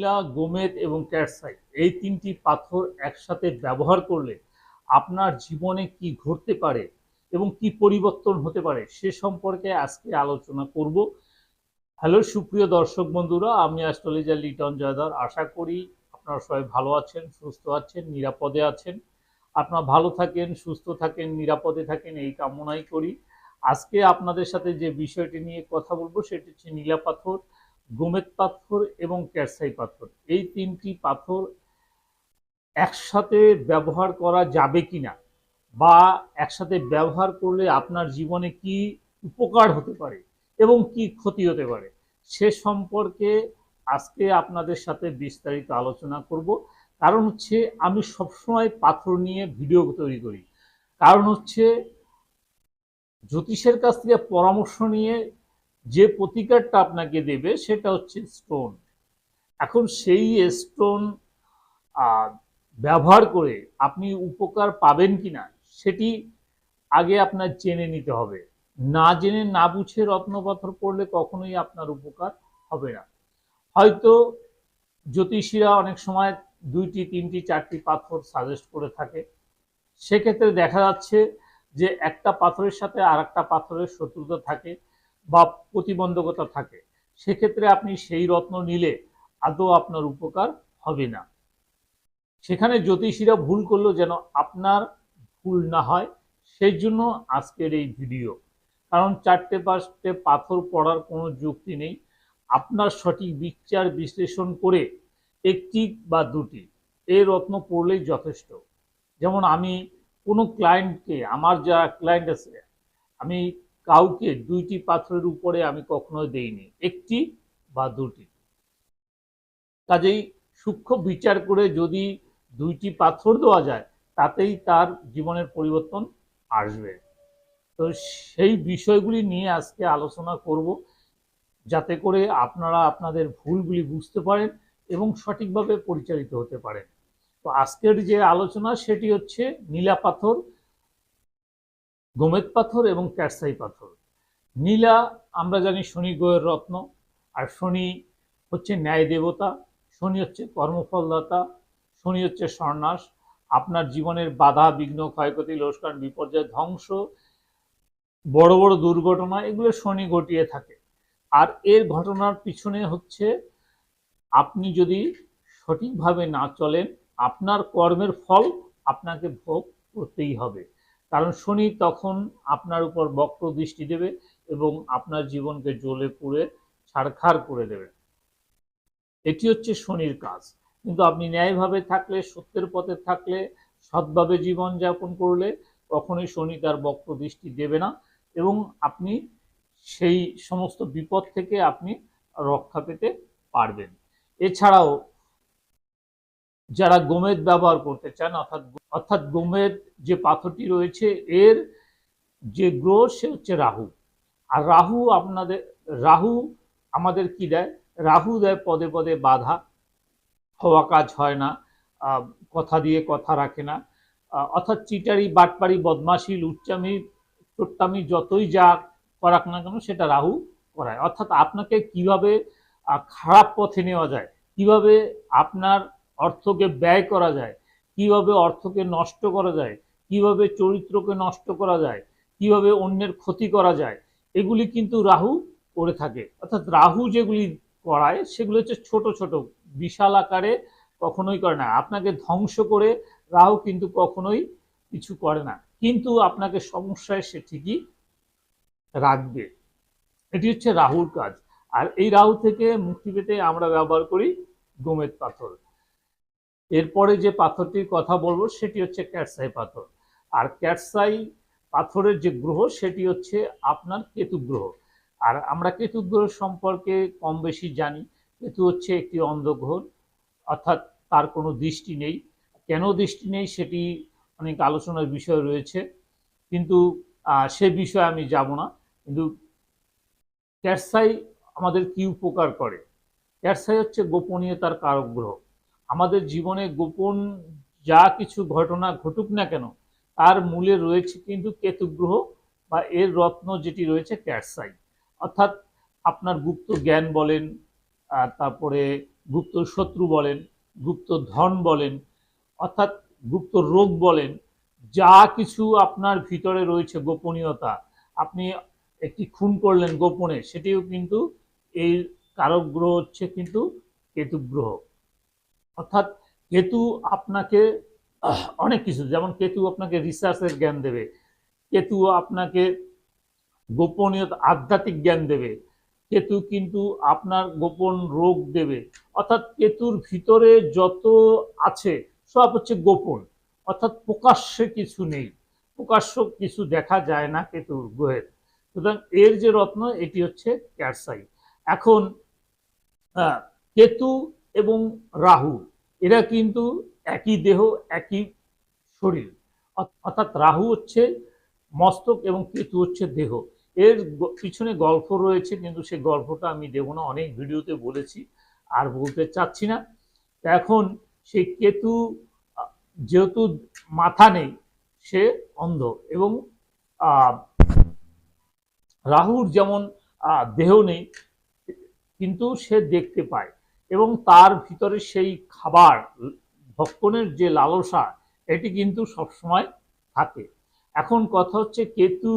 নীলা গোমেদ এবং ক্যাটসাই, এই তিনটি পাথর একসাথে ব্যবহার করলে আপনার জীবনে কি ঘটতে পারে এবং কি পরিবর্তন হতে পারে সে সম্পর্কে আজকে আলোচনা করব। হ্যালো, সুপ্রিয় দর্শক বন্ধুরা, আমি অ্যাস্ট্রোলজার লিটন জয়দার। আশা করি আপনারা সবাই ভালো আছেন, সুস্থ আছেন, নিরাপদে আছেন। আপনারা ভালো থাকেন, সুস্থ থাকেন, নিরাপদে থাকেন, এই কামনাই করি। আজকে আপনাদের সাথে যে বিষয়টি নিয়ে কথা বলব, সেটি হচ্ছে নীলা পাথর। গোমেদ পাথর এবং ক্যারসাই পাথর। এই তিনটি পাথর একসাথে ব্যবহার করা যাবে কি না বা একসাথে ব্যবহার করলে আপনার জীবনে কি উপকার হতে পারে এবং কি ক্ষতি হতে পারে, সে সম্পর্কে আজকে আপনাদের সাথে বিস্তারিত আলোচনা করব। কারণ হচ্ছে আমি সবসময় পাথর নিয়ে ভিডিও তৈরি করি। কারণ হচ্ছে জ্যোতিষের কাছ থেকে পরামর্শ নিয়ে যে প্রতিকারটা আপনাকে দেবে সেটা হচ্ছে স্টোন এখন সেই স্টোন ব্যবহার করে আপনি উপকার পাবেন কিনা সেটি আগে আপনার জেনে নিতে হবে। না জেনে না বুঝে রত্নপাথর পড়লে কখনোই আপনার উপকার হবে না। হয়তো জ্যোতিষীরা অনেক সময় দুইটি, তিনটি, চারটি পাথর সাজেস্ট করে থাকে। সেক্ষেত্রে দেখা যাচ্ছে যে একটা পাথরের সাথে আর একটা পাথরের শত্রুতা থাকে। বা প্রতিবন্ধকতা থাকে, সেক্ষেত্রে আপনি সেই রত্ন নিলে আদৌ আপনার উপকার হবে না। সেখানে জ্যোতিষীরা ভুল করল যেন আপনার ভুল না হয়, সেই জন্য আজকের এই ভিডিও। কারণ চারটে পাঁচটে পাথর পড়ার কোনো যুক্তি নেই। আপনার সঠিক বিচার বিশ্লেষণ করে একটি বা দুটি এই রত্ন পড়লেই যথেষ্ট। যেমন আমি কোনো ক্লায়েন্টকে আমার যারা ক্লায়েন্ট আছে, আমি কাউকে দুইটি পাথরের উপরে আমি কখনো দেইনি, একটি বা দুটি। কাজেই সূক্ষ্ম বিচার করে যদি দুইটি পাথর দেওয়া যায়, তাতেই তার জীবনের পরিবর্তন আসবে। তো সেই বিষয়গুলি নিয়ে আজকে আলোচনা করব, যাতে করে আপনারা আপনাদের ভুলগুলি বুঝতে পারেন এবং সঠিকভাবে পরিচালিত হতে পারেন। তো আজকের যে আলোচনা, সেটি হচ্ছে নীলা পাথর গোমেদ পাথর এবং ক্যারসাই পাথর। নীলা, আমরা জানি শনি গোয়ের রত্ন, আর শনি হচ্ছে ন্যায় দেবতা, শনি হচ্ছে কর্মফলদাতা, শনি হচ্ছে স্বর্ণাস আপনার জীবনের বাধা, বিঘ্ন, ক্ষয়ক্ষতি লোসকান বিপর্যয়, ধ্বংস, বড় বড় দুর্ঘটনা, এগুলো শনি ঘটিয়ে থাকে। আর এর ঘটনার পিছনে হচ্ছে আপনি যদি সঠিকভাবে না চলেন, আপনার কর্মের ফল আপনাকে ভোগ করতেই হবে। কারণ শনি তখন আপনার উপর বক্র দৃষ্টি দেবে এবং আপনার জীবনকে জ্বলে পুড়ে ছাড়খাড় করে দেবে। এটি হচ্ছে শনির কাজ। কিন্তু আপনি ন্যায়ভাবে থাকলে, সত্যের পথে থাকলে, সৎভাবে জীবন যাপন করলে কখনোই শনি তার বক্র দৃষ্টি দেবে না এবং আপনি সেই সমস্ত বিপদ থেকে আপনি রক্ষা পেতে পারবেন। এছাড়াও যারা গোমেদ ব্যবহার করতে চান, অর্থাৎ অর্থাৎ গোমেদ যে পাথরটি রয়েছে, এর যে গ্রহ, সে হচ্ছে রাহু। আর রাহু আপনাদের, রাহু আমাদের কি দেয়? রাহু দেয় পদে পদে বাধা, হওয়া কাজ হয় না কথা দিয়ে কথা রাখে না। অর্থাৎ চিটারি বাটপাড়ি বদমাশি লুচ্চামি চোট্টামি যতই যা করাক না কেন, সেটা রাহু করায়। অর্থাৎ আপনাকে কীভাবে খারাপ পথে নেওয়া যায়, কীভাবে আপনার অর্থকে ব্যয় করা যায়, কীভাবে অর্থকে নষ্ট করা যায়, কীভাবে চরিত্রকে নষ্ট করা যায়, কীভাবে অন্যের ক্ষতি করা যায়, এগুলি কিন্তু রাহু করে থাকে। অর্থাৎ রাহু যেগুলি করায়, সেগুলো হচ্ছে ছোট ছোট, বিশাল আকারে কখনোই করে না। আপনাকে ধ্বংস করে রাহু কিন্তু কখনোই কিছু করে না। কিন্তু আপনাকে সমস্যায় সে ঠিকই রাখবে। এটি হচ্ছে রাহুর কাজ। আর এই রাহু থেকে মুক্তি পেতে আমরা ব্যবহার করি গোমেদ পাথর। এরপরে যে পাথরটির কথা বলব, সেটি হচ্ছে ক্যাটসাই পাথর। আর ক্যাটসাই পাথরের যে গ্রহ, সেটি হচ্ছে আপনার কেতু গ্রহ। আর আমরা কেতু গ্রহ সম্পর্কে কম বেশি জানি। কেতু হচ্ছে একটি অন্ধগ্রহ, অর্থাৎ তার কোনো দৃষ্টি নেই। কেন দৃষ্টি নেই সেটি অনেক আলোচনার বিষয় রয়েছে। কিন্তু সে বিষয়ে আমি যাব না। কিন্তু ক্যাটসাই আমাদের কি উপকার করে? ক্যাটসাই হচ্ছে গোপনীয়তার কারক গ্রহ। আমাদের জীবনে গোপন যা কিছু ঘটনা ঘটুক না কেন, তার মূলে রয়েছে কিন্তু কেতুগ্রহ বা এর রত্ন যেটি রয়েছে ক্যাটসাই অর্থাৎ আপনার গুপ্ত জ্ঞান বলেন তারপরে গুপ্ত শত্রু বলেন, গুপ্ত ধন বলেন, অর্থাৎ গুপ্ত রোগ বলেন, যা কিছু আপনার ভিতরে রয়েছে গোপনীয়তা। আপনি একটি খুন করলেন গোপনে, সেটিও কিন্তু এই কারক গ্রহ হচ্ছে কিন্তু কেতু গ্রহ অর্থাৎ কেতু আপনাকে অনেক কিছু, যেমন কেতু আপনাকে রিসার্চের জ্ঞান দেবে, কেতু আপনাকে গোপনীয়তা, আধ্যাত্মিক জ্ঞান দেবে, কেতু কিন্তু আপনার গোপন রোগ দেবে, অর্থাৎ কেতুর ভিতরে যত আছে, সব হচ্ছে গোপন, অর্থাৎ প্রকাশ্যে কিছু নেই, প্রকাশ্য কিছু দেখা যায় না কেতুর গ্রহের। সুতরাং এর যে রত্ন, এটি হচ্ছে ক্যারসাই এখন কেতু এবং রাহু এরা কিন্তু একই দেহ, একই শরীর। অর্থাৎ রাহু হচ্ছে মস্তক এবং কেতু হচ্ছে দেহ। এর পিছনে গল্প রয়েছে, কিন্তু সেই গল্পটা আমি দেব না, অনেক ভিডিওতে বলেছি, আর বলতে চাচ্ছি না। এখন সেই কেতু যেহেতু মাথা নেই, সে অন্ধ এবং রাহুর যেমন দেহ নেই, কিন্তু সে দেখতে পায়। এবং তার ভিতরে সেই খাবার, ভক্ষণের যে লালসা, এটি কিন্তু সবসময় থাকে। এখন কথা হচ্ছে কেতু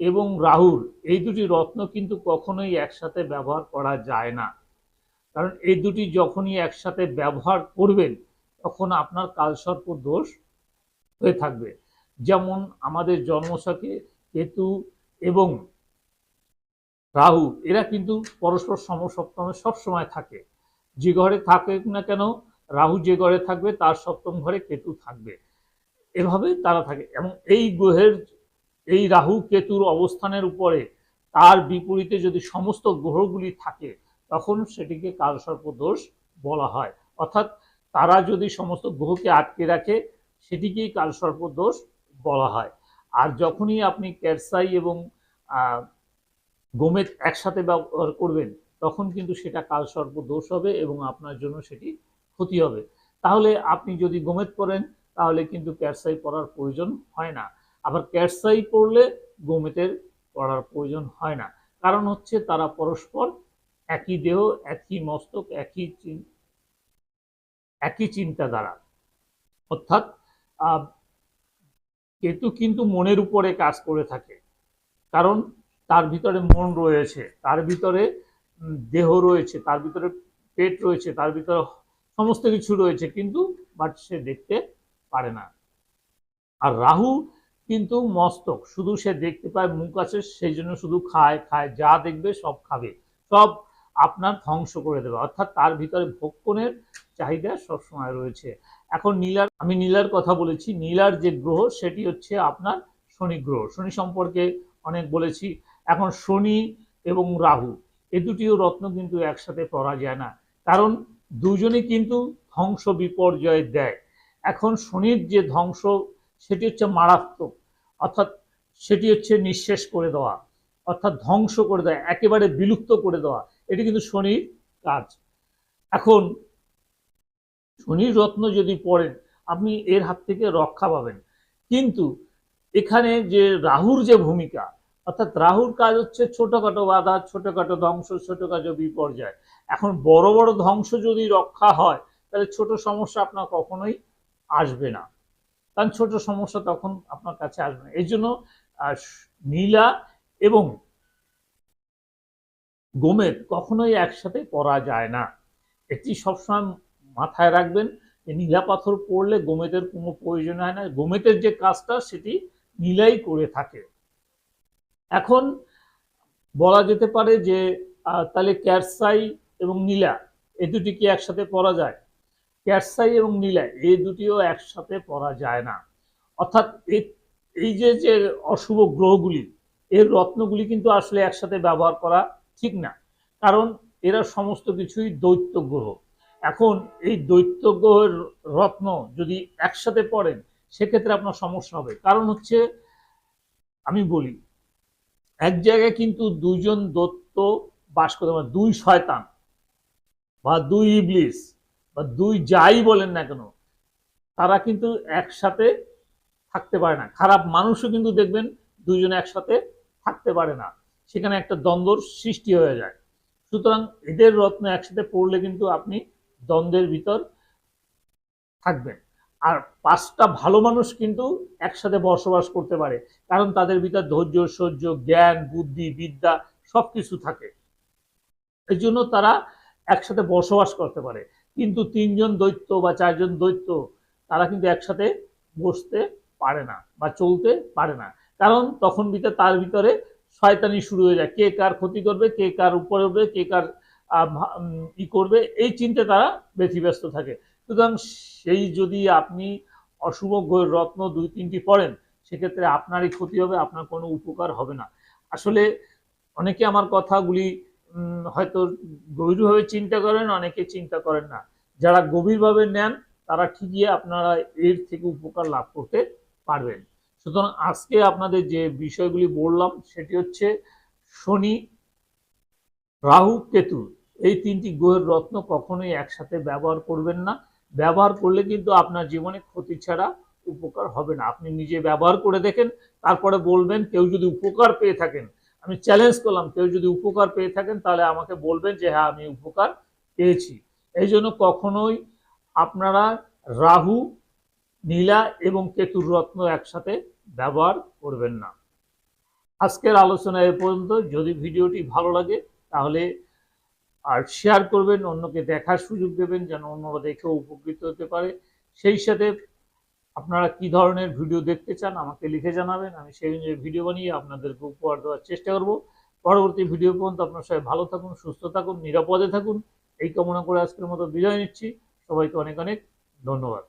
এবং রাহুর এই দুটি রত্ন কিন্তু কখনোই একসাথে ব্যবহার করা যায় না। কারণ এই দুটি যখনই একসাথে ব্যবহার করবেন, তখন আপনার কালসর্প দোষ হয়ে থাকবে। যেমন আমাদের জন্মছকে কেতু এবং রাহু এরা কিন্তু পরস্পর সমসপ্তমে সবসময় থাকে। যে ঘরে থাকে না কেন, রাহু যে ঘরে থাকবে, তার সপ্তম ঘরে কেতু থাকবে। এভাবে তারা থাকে। এবং এই গ্রহের, এই রাহু কেতুর অবস্থানের উপরে তার বিপরীতে যদি সমস্ত গ্রহগুলি থাকে, তখন সেটিকে কালসর্প দোষ বলা হয়। অর্থাৎ তারা যদি সমস্ত গ্রহকে আটকে রাখে, সেটিকেই কালসর্প দোষ বলা হয়। আর যখনই আপনি ক্যারসাই এবং গোমেদ একসাথে ব্যবহার করবেন তখন কিন্তু সেটা কালসর্প দোষ হবে এবং আপনার জন্য সেটি ক্ষতি হবে। তাহলে আপনি যদি গোমেদ পড়েন, তাহলে কিন্তু ক্যারসাই পড়ার প্রয়োজন হয় না। আবার ক্যারসাই পড়লে গোমেতের পড়ার প্রয়োজন হয় না। কারণ হচ্ছে তারা পরস্পর একই দেহ, একই মস্তক, একই একই চিন্তাধারা। অর্থাৎ কেতু কিন্তু মনের উপরে কাজ করে থাকে। কারণ তার ভিতরে মন রয়েছে। তার ভিতরে দেহ রয়েছে, তার ভিতরে পেট রয়েছে, তার ভিতরে সমস্ত কিছু রয়েছে, কিন্তু বাট সে দেখতে পারে না। আর রাহু কিন্তু মস্তক, শুধু সে দেখতে পায়, মুখ আছে, সেই জন্য শুধু খায় খায়, যা দেখবে সব খাবে। সব আপনার ধ্বংস করে দেবে, অর্থাৎ তার ভিতরে ভক্ষণের চাহিদা সবসময় রয়েছে। এখন নীলার, আমি নীলার কথা বলেছি, নীলার যে গ্রহ, সেটি হচ্ছে আপনার শনি গ্রহ। শনি সম্পর্কে অনেক বলেছি। এখন শনি এবং রাহু এ দুটিও রত্ন কিন্তু একসাথে পড়া যায় না। কারণ দুজনে কিন্তু ধ্বংস বিপর্যয় দেয়। এখন শনির যে ধ্বংস, সেটি হচ্ছে মারাত্মক। অর্থাৎ সেটি হচ্ছে নিঃশেষ করে দেওয়া। অর্থাৎ ধ্বংস করে দেওয়া, একেবারে বিলুপ্ত করে দেওয়া। এটি কিন্তু শনির কাজ। এখন শনির রত্ন যদি পড়েন, আপনি এর হাত থেকে রক্ষা পাবেন। কিন্তু এখানে যে রাহুর যে ভূমিকা অর্থাৎ রাহুর কাজ হচ্ছে ছোটখাটো বাধা, ছোটখাটো ধ্বংস, ছোটখাটো বিপর্যয়। এখন বড় বড় ধ্বংস যদি রক্ষা হয়, তাহলে ছোট সমস্যা আপনার কখনোই আসবে না। কারণ ছোট সমস্যা তখন আপনার কাছে আসবে না। এই জন্য নীলা এবং গোমেদ কখনোই একসাথে পড়া যায় না। এটি সবসময় মাথায় রাখবেন যে নীলা পাথর পড়লে গোমেদের কোনো প্রয়োজন হয় না। গোমেদের যে কাজটা, সেটি নীলাই করে থাকে। এখন বলা যেতে পারে যে তাহলে ক্যারসাই এবং নীলা এ দুটি কি একসাথে পড়া যায়? ক্যারসাই এবং নীলা, এই দুটিও একসাথে পড়া যায় না। অর্থাৎ এই যে যে অশুভ গ্রহগুলি, এর রত্নগুলি কিন্তু আসলে একসাথে ব্যবহার করা ঠিক না। কারণ এরা সমস্ত কিছুই দৈত্য গ্রহ। এখন এই দৈত্য গ্রহের রত্ন যদি একসাথে পড়েন, সেক্ষেত্রে আপনার সমস্যা হবে। কারণ হচ্ছে, আমি বলি এক জায়গায় কিন্তু দুইজন দত্ত বাস করতে পারে দুই শয়তান বা দুই ইবলিস বা দুই যাই বলেন না কেন, তারা কিন্তু একসাথে থাকতে পারে না। খারাপ মানুষও কিন্তু দেখবেন দুইজনে একসাথে থাকতে পারে না। সেখানে একটা দ্বন্দ্বর সৃষ্টি হয়ে যায়। সুতরাং এদের রত্ন একসাথে পড়লে কিন্তু আপনি দ্বন্দ্বের ভিতর থাকবেন। আর পাঁচটা ভালো মানুষ কিন্তু একসাথে বসবাস করতে পারে, কারণ তাদের ভিতর ধৈর্য, সহ্য, জ্ঞান, বুদ্ধি, বিদ্যা সব কিছু থাকে। এই জন্য তারা একসাথে বসবাস করতে পারে। কিন্তু তিনজন দৈত্য বা চারজন দৈত্য, তারা কিন্তু একসাথে বসতে পারে না বা চলতে পারে না। কারণ তখন ভিতরে তার ভিতরে শয়তানি শুরু হয়ে যায়। কে কার ক্ষতি করবে, কে কার উপরে উঠবে, কে কার ই করবে, এই চিন্তা তারা ব্যথিব্যস্ত থাকে। সুতরাং সেই যদি আপনি অশুভ রত্ন দুই তিনটি পড়েন, সেক্ষেত্রে আপনারই ক্ষতি হবে, আপনার কোনো উপকার হবে না। আসলে অনেকে আমার কথাগুলি হয়তো গভীরভাবে চিন্তা করেন, অনেকে চিন্তা করেন না। যারা গভীরভাবে নেন, তারা ঠিকই আপনারা এর থেকে উপকার লাভ করতে পারবেন। সুতরাং আজকে আপনাদের যে বিষয়গুলি বললাম, সেটি হচ্ছে শনি, রাহু, কেতু। এই তিনটি গ্রহের রত্ন কখনোই একসাথে ব্যবহার করবেন না। ব্যবহার করলে কিন্তু আপনার জীবনে ক্ষতি ছাড়া উপকার হবে না। আপনি নিজে ব্যবহার করে দেখেন, তারপরে বলবেন, কেউ যদি উপকার পেয়ে থাকেন, আমি চ্যালেঞ্জ করলাম, কেউ যদি উপকার পেয়ে থাকেন, তাহলে আমাকে বলবেন যে হ্যাঁ আমি উপকার পেয়েছি। এই জন্য কখনোই আপনারা রাহু, নীলা এবং কেতুর রত্ন একসাথে ব্যবহার করবেন না। আজকের আলোচনা এ পর্যন্ত। যদি ভিডিওটি ভালো লাগে, তাহলে আর শেয়ার করবেন, অন্যকে দেখার সুযোগ দেবেন যেন অন্যরা দেখেও উপকৃত হতে পারে। সেই সাথে আপনারা কি ধরনের ভিডিও দেখতে চান আমাকে লিখে জানাবেন, আমি সেই অনুযায়ী ভিডিও বানিয়ে আপনাদেরকে উপহার দেওয়ার চেষ্টা করব। পরবর্তী ভিডিও পর্যন্ত আপনার সবাই ভালো থাকুন, সুস্থ থাকুন, নিরাপদে থাকুন। এই কামনা করে আজকের মতো বিদায় নিচ্ছি। সবাইকে অনেক অনেক ধন্যবাদ।